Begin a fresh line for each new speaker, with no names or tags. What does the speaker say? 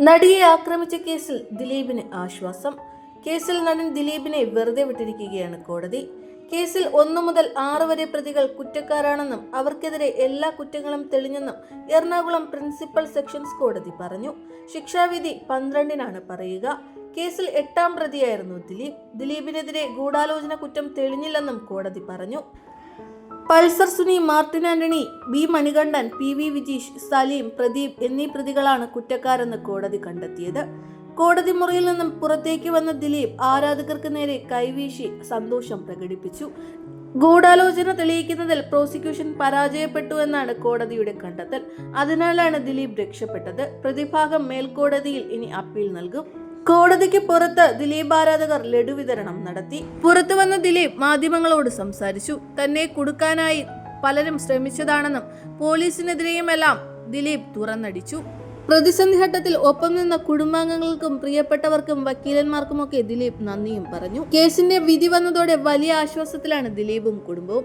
നടിയെ ആക്രമിച്ച കേസിൽ ദിലീപിന് ആശ്വാസം. കേസിൽ നടൻ ദിലീപിനെ വെറുതെ വിട്ടിരിക്കുകയാണ് കോടതി. കേസിൽ ഒന്നു മുതൽ ആറ് വരെ പ്രതികൾ കുറ്റക്കാരാണെന്നും അവർക്കെതിരെ എല്ലാ കുറ്റങ്ങളും തെളിഞ്ഞെന്നും എറണാകുളം പ്രിൻസിപ്പൽ സെക്ഷൻസ് കോടതി പറഞ്ഞു. ശിക്ഷാവിധി പന്ത്രണ്ടിനാണ് പറയുക. കേസിൽ എട്ടാം പ്രതിയായിരുന്നു ദിലീപ്. ദിലീപിനെതിരെ ഗൂഢാലോചന കുറ്റം തെളിഞ്ഞില്ലെന്നും കോടതി പറഞ്ഞു. Pulsar Suni Martin Antony B Manikandan P V Vijeesh Saleem Pradeep എന്നീ പ്രതികളാണ് കുറ്റക്കാരെന്ന് കോടതി കണ്ടെത്തിയത്. കോടതി മുറിയിൽ നിന്നും പുറത്തേക്ക് വന്ന ദിലീപ് ആരാധകർക്ക് നേരെ കൈവീശി സന്തോഷം പ്രകടിപ്പിച്ചു. ഗൂഢാലോചന തെളിയിക്കുന്നതിൽ പ്രോസിക്യൂഷൻ പരാജയപ്പെട്ടു എന്നാണ് കോടതിയുടെ കണ്ടെത്തൽ. അതിനാലാണ് ദിലീപ് രക്ഷപ്പെട്ടത്. പ്രതിഭാഗം മേൽക്കോടതിയിൽ ഇനി അപ്പീൽ നൽകും. കോടതിക്ക് പുറത്ത് ദിലീപ് ആരാധകർ ലഡു വിതരണം നടത്തി. പുറത്തു വന്ന ദിലീപ് മാധ്യമങ്ങളോട് സംസാരിച്ചു. തന്നെ കൊടുക്കാനായി പലരും ശ്രമിച്ചതാണെന്നും പോലീസിനെതിരെയുമെല്ലാം ദിലീപ് തുറന്നടിച്ചു. പ്രതിസന്ധി ഘട്ടത്തിൽ ഒപ്പം നിന്ന കുടുംബാംഗങ്ങൾക്കും പ്രിയപ്പെട്ടവർക്കും വക്കീലന്മാർക്കുമൊക്കെ ദിലീപ് നന്ദിയും പറഞ്ഞു. കേസിന്റെ വിധി വന്നതോടെ വലിയ ആശ്വാസത്തിലാണ് ദിലീപും കുടുംബവും.